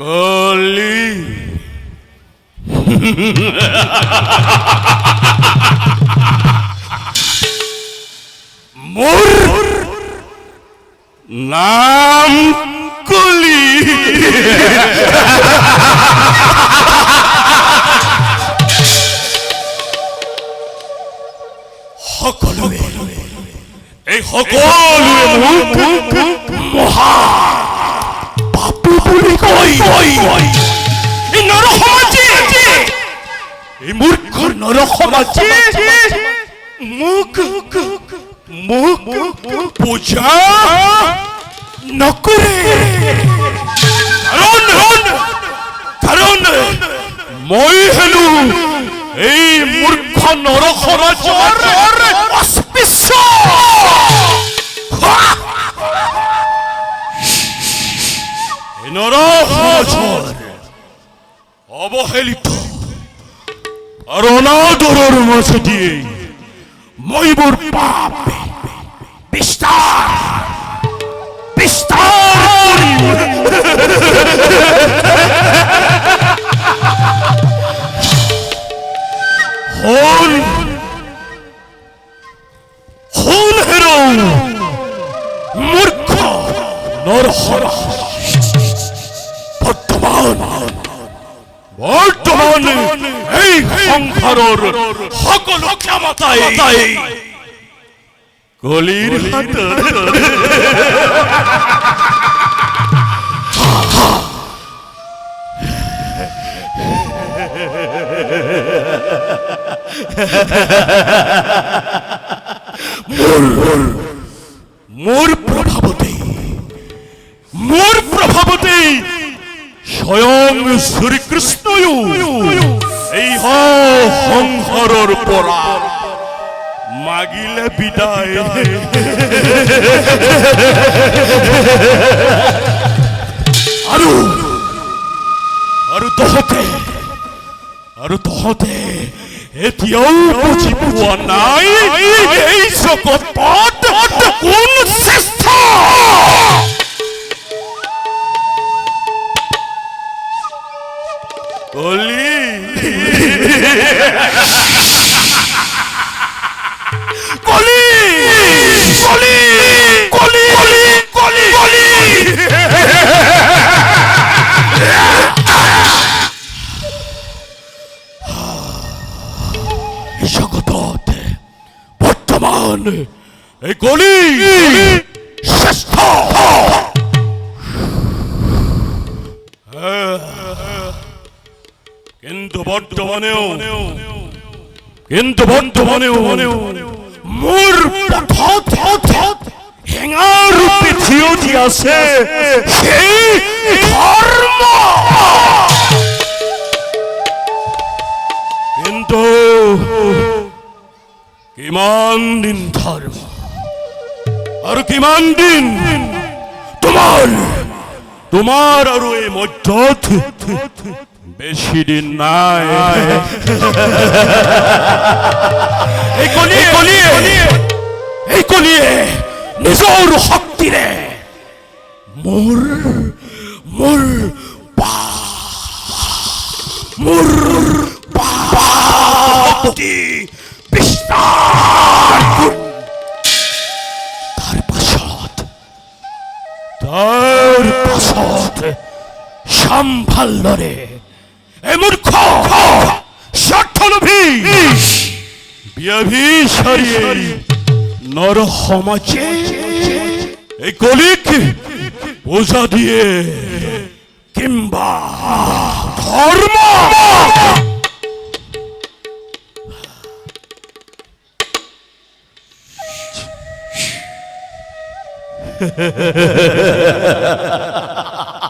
কলি। মোর নাম কলি। সকলোৱে এই সকলোৱে মোক মহা কয় এই নৰ সমাজে এই মূৰ্খ নৰ সমাজে মোক মোক পূজা কাৰণ কাৰণ মই হেনো এই মূৰ্খ নৰ সমাজৰ অস্পৃশ্য। অৱহেলিত আৰু অনাদৰৰ মই মোৰ পাপ বিস্তাৰ কৰিম। হল হল হেরো মূর্খ নরহরা বর্তমান এই সংসাৰৰ সকলো ক্ষমতাই কলিৰ হাতত মোৰ প্ৰভাৱতে স্বয়ং শ্ৰীকৃষ্ণয়ো এই সংসাৰৰ পৰা মাগিলে বিদায়। আৰু আৰু তহঁতে। আৰু তহঁতে। এতিয়াও বুজি পোৱা নাই। এই জগতত কোন শ্ৰেষ্ঠ কলি কলি কলি কলি কলি কলি এই জগতত বৰ্তমান এই কলি শ্ৰেষ্ঠ বর্তমানেও। কিন্তু বর্তমানেও মোৰ পথত হেঙা ৰূপে আছে সেই ধৰ্ম কিন্তু কিমান দিন ধৰ্ম আৰু কিমান দিন তোমাৰ তোমাৰ আৰু এই মধ্যত বেছি দিন নাই। এই কলিয়ে কলিয়ে এই কলিয়ে নিজৰ শক্তিৰে মোৰ মোৰ মোৰ শক্তি বিস্তাৰ কৰি তাৰ পাছত তাৰ পাছত শ্যাম ভালদৰে এই মূৰ্খ স্বাৰ্থলোভী ব্যভিচাৰী নৰ সমাজে এই কলিক পূজা দিয়ে কিম্বা ধৰ্ম কলি মোৰ